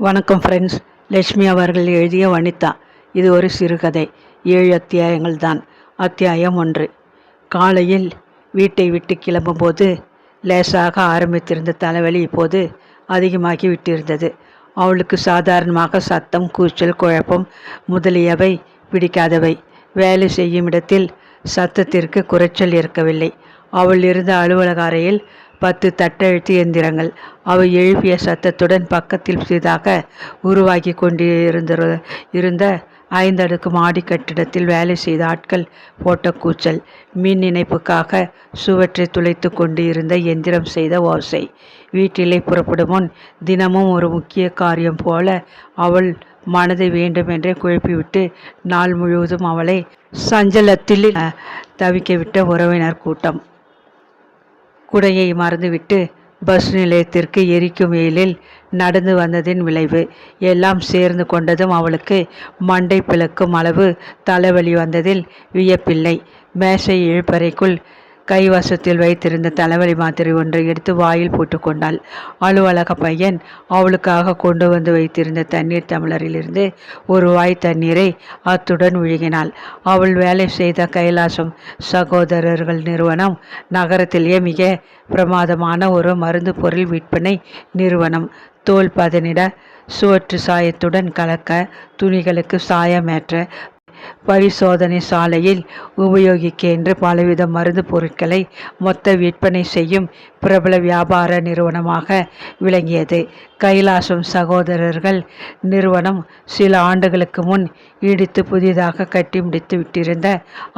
வணக்கம் ஃப்ரெண்ட்ஸ் லட்சுமி அவர்கள் எழுதிய வனிதா. இது ஒரு சிறுகதை. ஏழு அத்தியாயங்கள் தான். அத்தியாயம் ஒன்று. காலையில் வீட்டை விட்டு கிளம்பும்போது லேசாக ஆரம்பித்திருந்த தலைவலி இப்போது அதிகமாகி விட்டிருந்தது. அவளுக்கு சாதாரணமாக சத்தம் கூச்சல் குழப்பம் முதலியவை பிடிக்காதவை. வேலை செய்யும் இடத்தில் சத்தத்திற்கு குறைச்சல் இருக்கவில்லை. அவள் இருந்த அலுவலக அறையில் பத்து தட்டெழுத்து எந்திரங்கள். அவை எழுப்பிய சத்தத்துடன் பக்கத்தில் புதிதாக உருவாகி கொண்டிருந்த இருந்த ஐந்தடுக்கு மாடி கட்டிடத்தில் வேலை செய்த ஆட்கள் போட்ட கூச்சல். மின் இணைப்புக்காக சுவற்றை துளைத்து கொண்டு இருந்த எந்திரம் செய்த ஓசை. வீட்டிலே புறப்படும் முன் தினமும் ஒரு முக்கிய காரியம் போல அவள் மனதை வேண்டுமென்றே குழப்பிவிட்டு நாள் முழுவதும் அவளை சஞ்சலத்தில் தவிக்கவிட்ட உறவினர் கூட்டம். குடையை மறந்துவிட்டு பஸ் நிலையத்திற்கு எரிக்கும் வெயிலில் நடந்து வந்ததின் விளைவு. எல்லாம் சேர்ந்து கொண்டதும் அவளுக்கு மண்டை பிளக்கும் அளவு தலைவலி வந்ததில் வியப்பில்லை. மேசை இழுப்பறைக்குள் கைவசத்தில் வைத்திருந்த தலைவலி மாத்திரை ஒன்றை எடுத்து வாயில் போட்டுக்கொண்டாள். அலுவலக பையன் அவளுக்காக கொண்டு வந்து வைத்திருந்த தண்ணீர் தமிழரிலிருந்து ஒரு வாய் தண்ணீரை அத்துடன் விழுகினாள் அவள் வேலை செய்த கைலாசம் சகோதரர்கள் நிறுவனம் நகரத்திலேயே மிக பிரமாதமான ஒரு மருந்து பொருள் விற்பனை நிறுவனம். தோல் பதனிட சுவற்று சாயத்துடன் கலக்க துணிகளுக்கு சாயமேற்ற பரிசோதனை சாலையில் உபயோகிக்க என்று பலவித மருந்து பொருட்களை மொத்த விற்பனை செய்யும் பிரபல வியாபார நிறுவனமாக விளங்கியது. கைலாசம் சகோதரர்கள் நிறுவனம் சில ஆண்டுகளுக்கு முன் இடித்து புதிதாக கட்டி முடித்து விட்டிருந்த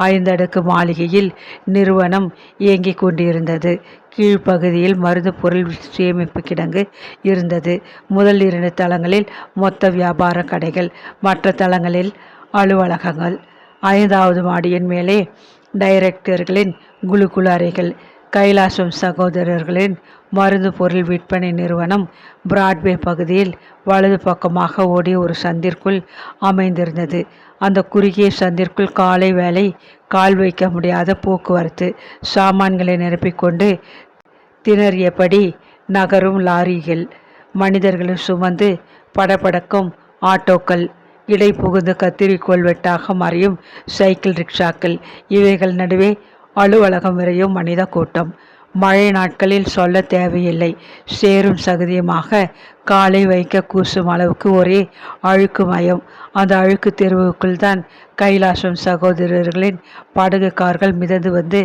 ஐந்தடுக்கு மாளிகையில் நிறுவனம் இயங்கிக் கொண்டிருந்தது. கீழ்ப்பகுதியில் மருந்து பொருள் சேமிப்பு கிடங்கு இருந்தது. முதல் இரண்டு தளங்களில் மொத்த வியாபார கடைகள் மற்ற தளங்களில் அலுவலகங்கள். ஐந்தாவது மாடியின் மேலே டைரக்டர்களின் குழு அறைகள் கைலாசம் சகோதரர்களின் மருந்து பொருள் விற்பனை நிறுவனம் பிராட்வே பகுதியில் வலது பக்கமாக ஓடிய ஒரு சந்திற்குள் அமைந்திருந்தது. அந்த குறுகிய சந்திற்குள் காலை வேலை கால் வைக்க முடியாத போக்குவரத்து சாமான்களை நிரப்பிக்கொண்டு திணறியபடி நகரும் லாரிகள் மனிதர்களை சுமந்து படபடக்கும் ஆட்டோக்கள் இடை புகுந்து கத்திரிக்கோள் வெட்டாக மறையும் சைக்கிள் ரிக்ஷாக்கள். இவைகள் நடுவே அலுவலகம் வரையும் மனித கூட்டம். மழை நாட்களில் சொல்ல தேவையில்லை. சேரும் சகதியுமாக காலை வைக்க கூசும் அளவுக்கு ஒரே அழுக்கு மயம். அந்த அழுக்கு தெருவுக்குள் தான் கைலாசம் சகோதரர்களின் படகு கார்கள் மிதந்து வந்து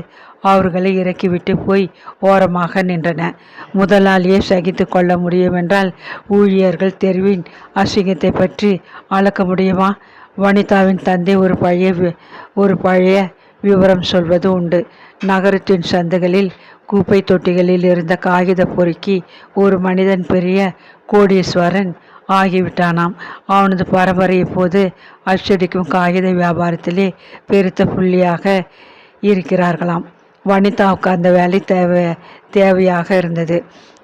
அவர்களை இறக்கிவிட்டு போய் ஓரமாக நின்றன. முதலாளியே சகித்து கொள்ள முடியுமென்றால் ஊழியர்கள் தெருவின் அசிங்கத்தை பற்றி அளக்க முடியுமா? வனிதாவின் தந்தை ஒரு பழைய ஒரு பழைய விவரம் சொல்வது உண்டு. நகரத்தின் சந்துகளில் குப்பை தொட்டிகளில் இருந்த காகித பொறுக்கி ஒரு மனிதன் பெரிய கோடீஸ்வரன் ஆகிவிட்டானாம். அவனது பரம்பரை இப்போது அச்சடிக்கும் காகித வியாபாரத்திலே பெருத்த புள்ளியாக இருக்கிறார்களாம். வனிதாவுக்கு அந்த வேலை தேவை தேவையாக இருந்தது.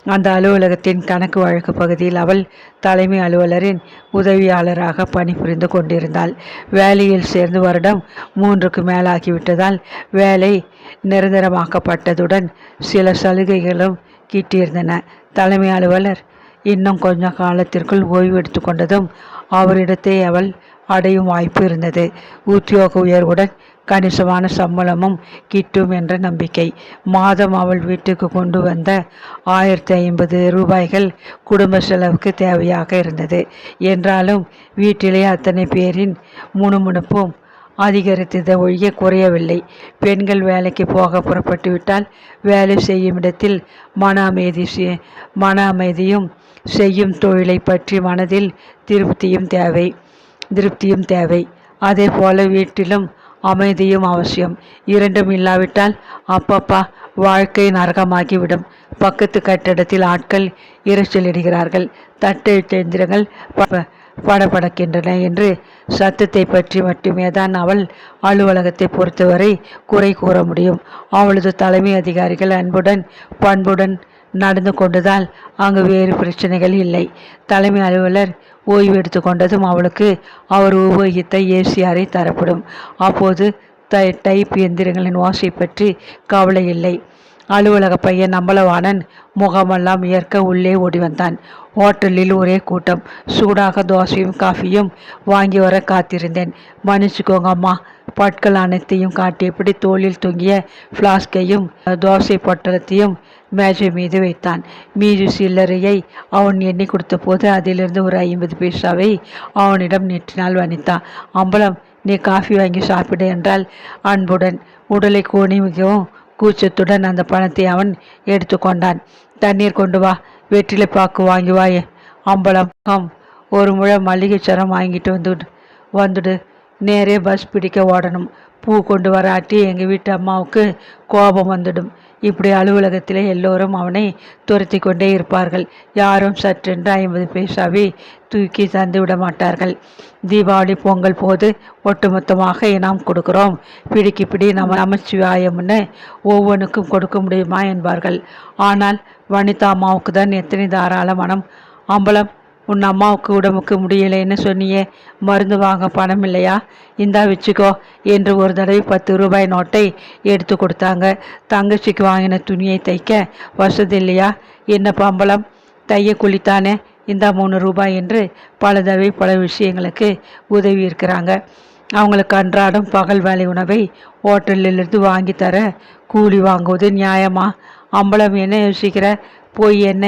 அந்த அலுவலகத்தின் கணக்கு வழக்கு பகுதியில் அவள் தலைமை அலுவலரின் உதவியாளராக பணிபுரிந்து கொண்டிருந்தாள். வேலையில் சேர்ந்து வருடம் மூன்றுக்கு மேலாகிவிட்டதால் வேலை நிரந்தரமாக்கப்பட்டதுடன் சில சலுகைகளும் கிட்டியிருந்தன. தலைமை அலுவலர் இன்னும் கொஞ்ச காலத்திற்குள் ஓய்வு எடுத்துக்கொண்டதும் அவரிடத்தை அவள் அடையும் வாய்ப்பு இருந்தது. உத்தியோக உயர்வுடன் கணிசமான சம்பளமும் கிட்டும் என்ற நம்பிக்கை. மாதம் அவள் வீட்டுக்கு கொண்டு வந்த ஆயிரத்தி ஐம்பது ரூபாய்கள் குடும்ப செலவுக்கு தேவையாக இருந்தது. என்றாலும் வீட்டிலே அத்தனை பேரின் முணுமுணுப்பும் அதிகரித்ததை ஒழிய குறையவில்லை. பெண்கள் வேலைக்கு போக புறப்பட்டு விட்டால் வேலை செய்யும் இடத்தில் மன அமைதி மன அமைதியும் செய்யும் தொழிலை பற்றி மனதில் திருப்தியும் தேவை திருப்தியும் தேவை. அதே போல வீட்டிலும் அமைதியும் அவசியம். இரண்டும் இல்லாவிட்டால் அப்பப்பா வாழ்க்கை நரகமாகிவிடும். பக்கத்து கட்டிடத்தில் ஆட்கள் இறைச்சலிடுகிறார்கள் தட்டு எந்திரங்கள் படப்படக்கின்றன என்று சத்தத்தை பற்றி மட்டுமே தான் அவள் அலுவலகத்தை பொறுத்தவரை குறை கூற முடியும். அவளது தலைமை அதிகாரிகள் அன்புடன் பண்புடன் நடந்து கொண்டதால் அங்கு வேறு பிரச்சனைகள் இல்லை. தலைமை அலுவலர் ஓய்வு எடுத்து கொண்டதும் அவளுக்கு அவர் உபயோகித்த ஏசிஆரை தரப்படும். அப்போது த டைப் எந்திரங்களின் ஓசை பற்றி கவலை இல்லை. அலுவலக பையன் நம்பளவானன் முகமெல்லாம் ஏற்க உள்ளே ஓடி வந்தான். ஹோட்டலில் ஒரே கூட்டம். சூடாக தோசையும் காஃபியும் வாங்கி வர காத்திருந்தேன். மன்னிச்சுக்கோங்க அம்மா. பாட்கள் அனைத்தையும் காட்டியபடி தோளில் தொங்கிய ஃப்ளாஸ்கையும் தோசை பொட்டலத்தையும் மேஜை மீது வைத்தான். மீது சில்லறையை அவன் எண்ணி கொடுத்தபோது அதிலிருந்து ஒரு ஐம்பது பைசாவை அவனிடம் நீட்டினால் வனிதா அம்பலம் நீ காஃபி வாங்கி சாப்பிடு என்றால் அன்புடன். உடலை கோணி மிகவும் கூச்சத்துடன் அந்த பணத்தை அவன் எடுத்துக்கொண்டான் தண்ணீர் கொண்டு வா வெற்றிலை பாக்கு வாங்கி வாயே. அம்பலம் ஆம் ஒரு முழை மல்லிகை சரம் வாங்கிட்டு வந்துடு வந்துடு. நேரே பஸ் பிடிக்க ஓடணும். பூ கொண்டு வராட்டி எங்கள் வீட்டு அம்மாவுக்கு கோபம் வந்துடும். இப்படி அலுவலகத்திலே எல்லோரும் அவனை துரத்தி கொண்டே இருப்பார்கள். யாரும் சற்றென்று ஐம்பது பைசாவை தூக்கி தந்து விட மாட்டார்கள். தீபாவளி பொங்கல் போது ஒட்டுமொத்தமாக இனாம் கொடுக்குறோம். பிடிக்கு பிடி நம்ம நமச்சிவாயம்னு ஒவ்வொன்றுக்கும் கொடுக்க முடியுமா என்பார்கள். ஆனால் வனிதா அம்மாவுக்கு தான் எத்தனை தாராள மனம். அம்பலம் உன் அம்மாவுக்கு உடம்புக்கு முடியலைன்னு சொன்னியே மருந்து வாங்க பணம் இல்லையா? இந்தா வச்சுக்கோ என்று ஒரு தடவை பத்து ரூபாய் நோட்டை எடுத்து கொடுத்தாங்க. தங்கச்சிக்கு வாங்கின துணியை தைக்க வசதி இல்லையா? என்ன பம்பளம் தைய குளித்தானே? இந்த மூணு ரூபாய் என்று பல தடவை பல விஷயங்களுக்கு உதவி இருக்கிறாங்க. அவங்களுக்கு அன்றாடம் பகல் வேலை உணவை ஹோட்டலிலிருந்து வாங்கி தர கூலி வாங்குவது நியாயமா? அம்பளம் என்ன யோசிக்கிற? போய் என்ன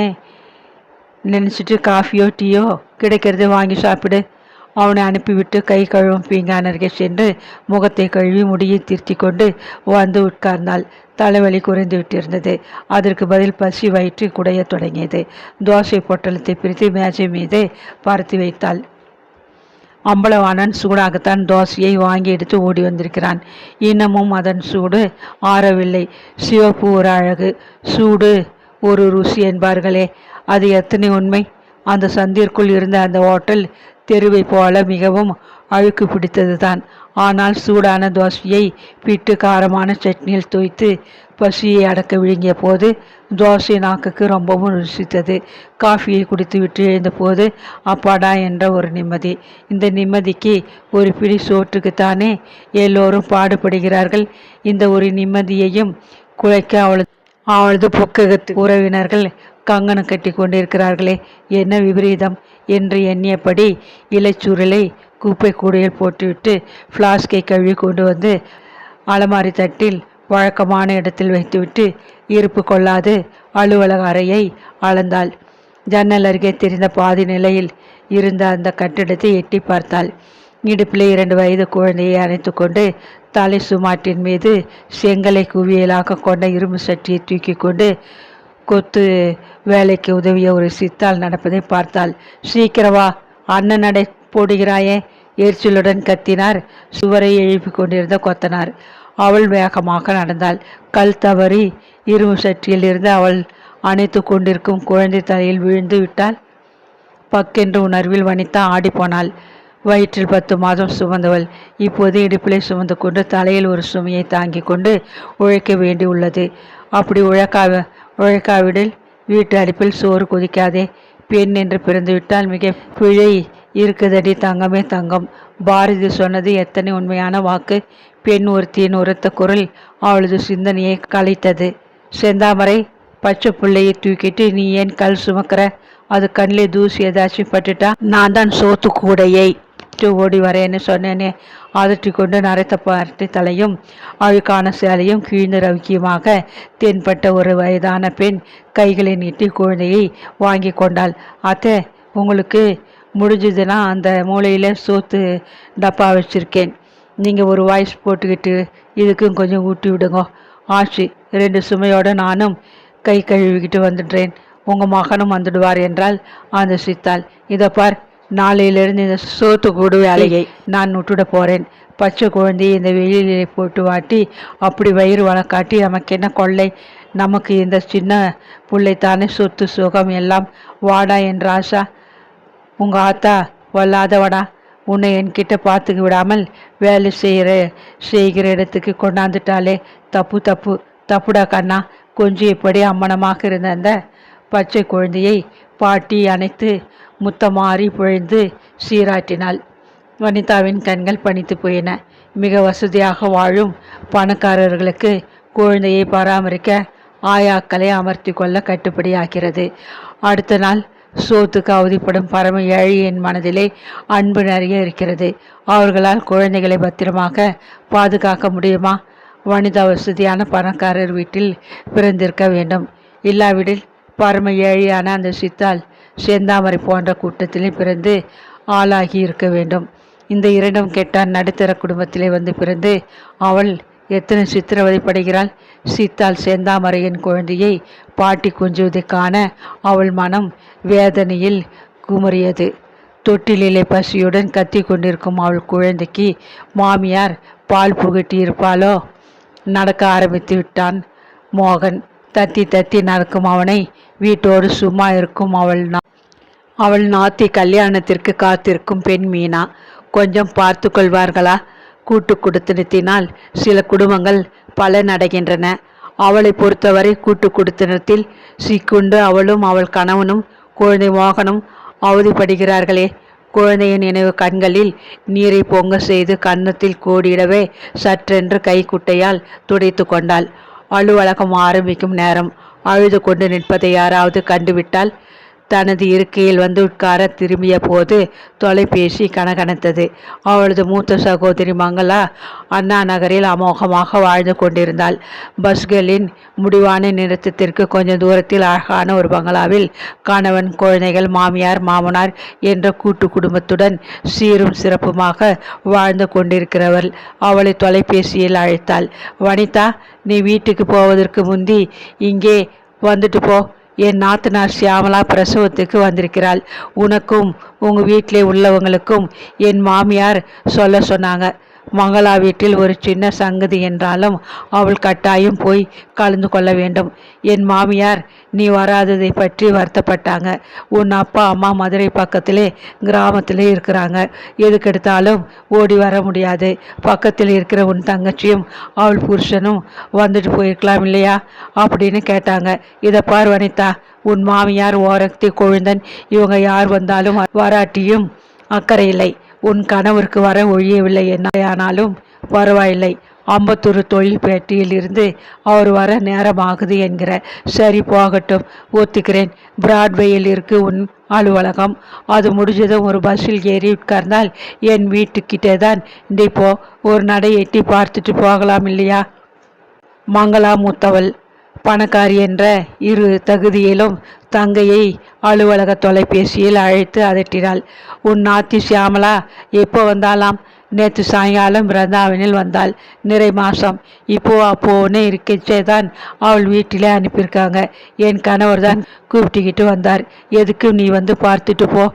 நினச்சிட்டு காஃபியோ டீயோ கிடைக்கிறத வாங்கி சாப்பிடு. அவனை அனுப்பிவிட்டு கை கழுவும் பீங்கான் அருகே சென்று முகத்தை கழுவி முடியை திருத்தி கொண்டு வந்து உட்கார்ந்தாள். தலைவலி குறைந்து விட்டிருந்தது. அதற்கு பதில் பசி வயிற்று குடைய தொடங்கியது. தோசை பொட்டலத்தை பிரித்து மேஜை மீது பருத்தி வைத்தாள். அம்பளவானன் சூடாகத்தான் தோசையை வாங்கி எடுத்து ஓடி வந்திருக்கிறான். இன்னமும் அதன் சூடு ஆறவில்லை. சிவப்பு ஒரு அழகு. சூடு ஒரு ருசி என்பார்களே. அது எத்தனை உண்மை? அந்த சந்திற்குள் இருந்த அந்த ஹோட்டல் தெருவை போல மிகவும் அழுக்கு பிடித்தது தான் ஆனால் சூடான தோசையை பிட்டு காரமான சட்னியில் தோய்த்து பசியை அடக்க விழுங்கிய போது தோசை நாக்குக்கு ரொம்பவும் ருசித்தது. காஃபியை குடித்து விட்டு எழுந்தபோது அப்பாடா என்ற ஒரு நிம்மதி. இந்த நிம்மதிக்கு ஒரு பிடி சோற்றுக்குத்தானே எல்லோரும் பாடுபடுகிறார்கள். இந்த ஒரு நிம்மதியையும் குலைக்க அவளது அவளது பொக்ககத்து உறவினர்கள் கங்கணம் கட்டி கொண்டிருக்கிறார்களே. என்ன விபரீதம்? என்று எண்ணியபடி இலைச்சூரலை குப்பை கூடையில் போட்டுவிட்டு ஃப்ளாஸ்கை கழுவி கொண்டு வந்து அலமாரி தட்டில் வழக்கமான இடத்தில் வைத்துவிட்டு இருப்பு கொள்ளாது அலுவலக அறையை அளந்தாள். ஜன்னல் அருகே தெரிந்த பாதி நிலையில் இருந்த அந்த கட்டிடத்தை எட்டி பார்த்தாள். இடுப்பிலே இரண்டு வயது குழந்தையை அணைத்து கொண்டு தலை சுமாட்டின் மீது செங்கலை குவியலாக கொண்ட இரும்பு சட்டியை தூக்கி கொண்டு கொத்து வேலைக்கு உதவிய ஒரு சித்தால் நடப்பதை பார்த்தாள். சீக்கிரவா அண்ணன் நடை போடுகிறாயே எரிச்சலுடன் கத்தினார். சுவரை எழுப்பி கொண்டிருந்த கொத்தனார். அவள் வேகமாக நடந்தாள். கல் தவறி இரும்பு சட்டியில் இருந்து அவள் அணைத்து கொண்டிருக்கும் குழந்தை தலையில் விழுந்து விட்டால் பக்கென்று உணர்வில் வனிதா ஆடிப்போனாள். வயிற்றில் பத்து மாதம் சுமந்தவள். இப்போது இடுப்பிலே சுமந்து கொண்டு தலையில் ஒரு சுமையை தாங்கி கொண்டு உழைக்க வேண்டி உள்ளது. அப்படி உழைக்கா உழைக்காவிடில் வீட்டு அடுப்பில் சோறு கொதிக்காதே. பெண் என்று பிறந்துவிட்டால் மிக பிழை இருக்குதடி தங்கமே தங்கம். பாரதி சொன்னது எத்தனை உண்மையான வாக்கு. பெண் ஒருத்தியின் உரத்த குரல் அவளது சிந்தனையை கலைத்தது. செந்தாமரை பச்சை பிள்ளையை தூக்கிட்டு நீ ஏன் கல் சுமக்கிற? அது கண்ணில் தூசி ஏதாச்சும் பட்டுட்டா நான் தான் சோத்து கூடையை ஓடி வரேன்னு சொன்னேனே. அதட்டி கொண்டு நரைத்த பார்ட்டி தலையும் அழுக்கான சேலையும் கீழ்ந்து ரவிக்கியமாக தென்பட்ட ஒரு வயதான பெண் கைகளை நீட்டி குழந்தையை வாங்கி கொண்டாள். அத்தை உங்களுக்கு முடிஞ்சதுன்னா அந்த மூளையில் சோத்து டப்பா வச்சுருக்கேன். நீங்கள் ஒரு வாய்ஸ் போட்டுக்கிட்டு இதுக்கும் கொஞ்சம் ஊட்டி விடுங்க. ஆச்சு ரெண்டு சுமையோடு நானும் கை கழுவிக்கிட்டு வந்துடுறேன். உங்கள் மகனும் வந்துடுவார் என்றால் அந்த சித்தாள் இதை பார் நாளையிலிருந்து இந்த சோத்து கூடு வேலையை நான் விட்டுட போகிறேன் பச்சை குழந்தையை இந்த வெளியிலே போட்டு வாட்டி அப்படி வயிறு வளர்க்காட்டி நமக்கு என்ன கொள்ளை? நமக்கு இந்த சின்ன பிள்ளைத்தானே சொத்து சுகம் எல்லாம். வாடா என்ற ஆசா உங்கள் ஆத்தா வல்லாதவடா. உன்னை என்கிட்ட பார்த்துக்க விடாமல் வேலை செய்கிற செய்கிற இடத்துக்கு கொண்டாந்துட்டாலே தப்பு தப்பு. தப்புடா கண்ணா. கொஞ்சம் இப்படி அம்மனமாக இருந்த அந்த பச்சை குழந்தையை பாட்டி அணைத்து முத்தமாறி புழைந்து சீராட்டினாள் வனிதாவின் கண்கள் பணித்து போயின. மிக வசதியாக வாழும் பணக்காரர்களுக்கு குழந்தையை பராமரிக்க ஆயாக்களை அமர்த்தி கொள்ள கட்டுப்படியாகிறது. அடுத்த நாள் சோத்துக்கு அவதிப்படும் பரம ஏழையின் மனதிலே அன்பு நிறைய இருக்கிறது. அவர்களால் குழந்தைகளை பத்திரமாக பாதுகாக்க முடியுமா? வனிதா வசதியான பணக்காரர் வீட்டில் பிறந்திருக்க வேண்டும். இல்லாவிடில் பரம ஏழியான அந்த சித்தால் செந்தாமரை போன்ற கூட்டத்திலே பிறந்து ஆளாகி இருக்க வேண்டும். இந்த இரண்டும் கெட்டான். நடுத்தர குடும்பத்திலே வந்து பிறந்து அவள் எத்தனை சித்திரவதைப்படுகிறாள் சீத்தால் செந்தாமரையின் குழந்தையை பாட்டி குஞ்சுவதை காண அவள் மனம் வேதனையில் குமரியது தொட்டிலே பசியுடன் கத்தி கொண்டிருக்கும் அவள் குழந்தைக்கு மாமியார் பால் புகட்டி இருப்பாளோ நடக்க ஆரம்பித்து விட்டான் மோகன். தத்தி தத்தி நடக்கும் அவனை வீட்டோடு சும்மா இருக்கும் அவள் நா அவள் நாத்தி கல்யாணத்திற்கு காத்திருக்கும் பெண் மீனா. கொஞ்சம் பார்த்து கொள்வார்களா? கூட்டு குடுத்தனத்தினால் சில குடும்பங்கள் பல நடைகின்றன அவளை பொறுத்தவரை கூட்டு குடுத்தனத்தில் சிக்குண்டு அவளும் அவள் கணவனும் குழந்தை மோகனும் அவதிப்படுகிறார்களே. குழந்தையின் நினைவு கண்களில் நீரை பொங்க செய்து கன்னத்தில் கூடிடவே சற்றென்று கைக்குட்டையால் துடைத்து கொண்டாள். அலுவலகம் ஆரம்பிக்கும் நேரம். அழுது கொண்டு நிற்பதை யாராவது கண்டுவிட்டால் தனது இருக்கையில் வந்து உட்கார திரும்பிய போது தொலைபேசி கனகனத்தது. அவளது மூத்த சகோதரி மங்களா அண்ணா நகரில் அமோகமாக வாழ்ந்து கொண்டிருந்தாள். பஸ்களின் முடிவான நிறுத்தத்திற்கு கொஞ்சம் தூரத்தில் அழகான ஒரு பங்களாவில் கணவன் குழந்தைகள் மாமியார் மாமனார் என்ற கூட்டு குடும்பத்துடன் சீரும் சிறப்புமாக வாழ்ந்து கொண்டிருக்கிறவள் அவளை தொலைபேசியில் அழைத்தாள். வனிதா நீ வீட்டுக்கு போவதற்கு முந்தி இங்கே வந்துட்டு போ. என் நாத்தனார் சியாமலா பிரசவத்துக்கு வந்திருக்கிறாள். உனக்கும் உங்கள் வீட்டிலே உள்ளவங்களுக்கும் என் மாமியார் சொல்ல சொன்னாங்க. மங்களா வீட்டில் ஒரு சின்ன சங்கதி என்றாலும் அவள் கட்டாயம் போய் கலந்து கொள்ள வேண்டும். என் மாமியார் நீ வராததை பற்றி வருத்தப்பட்டாங்க. உன் அப்பா அம்மா மதுரை பக்கத்திலே கிராமத்திலே இருக்கிறாங்க. எதுக்கெடுத்தாலும் ஓடி வர முடியாது. பக்கத்தில் இருக்கிற உன் தங்கச்சியும் அவள் புருஷனும் வந்துட்டு போயிருக்கலாம் இல்லையா? அப்படின்னு கேட்டாங்க. இதை பார் வனிதா உன் மாமியார் ஓரக்தி கொழுந்தன். இவங்க யார் வந்தாலும் வராட்டியும் அக்கறை இல்லை. உன் கணவருக்கு வர ஒழியவில்லை என்ன ஆனாலும் பரவாயில்லை அம்பத்தூர் தொழில் பேட்டியில் இருந்து அவர் வர நேரமாகுது என்கிற சரி போகட்டும் ஒத்துக்கிறேன். பிராட்வேயில் இருக்கு உன் அலுவலகம். அது முடிஞ்சதும் ஒரு பஸ்ஸில் ஏறி உட்கார்ந்தால் என் வீட்டுக்கிட்டே தான் இப்போ ஒரு நடை எட்டி பார்த்துட்டு போகலாம் இல்லையா? மங்களா மூத்தவள் பணக்காரி என்ற இரு தகுதியிலும் தங்கையை அலுவலக தொலைபேசியில் அழைத்து அதட்டினாள். உன் நாத்தி சியாமலா எப்போ வந்தாலாம்? நேற்று சாயங்காலம் பிருந்தாவனில் வந்தாள். நிறை மாதம் இப்போ அப்போன்னு இருக்கச்சே தான் அவள் வீட்டிலே அனுப்பியிருக்காங்க. என் கணவர் தான் கூப்பிட்டுக்கிட்டு வந்தார். எதுக்கு நீ வந்து பார்த்துட்டு போ.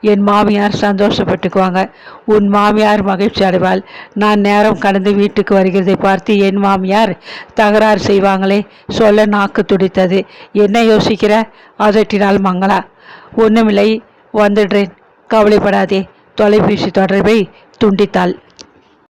என் மாமியார் சந்தோஷப்பட்டுக்குவாங்க. உன் மாமியார் மகிழ்ச்சி அடைவாள். நான் நேரம் கடந்து வீட்டுக்கு வருகிறதை பார்த்து என் மாமியார் தகராறு செய்வாங்களே. சொல்ல நாக்கு துடித்தது. என்ன யோசிக்கிற? அதட்டினால் மங்களா. ஒன்றுமில்லை வந்துடுறேன். கவலைப்படாதே. தொலைபேசி தொடர்பை துண்டித்தாள்.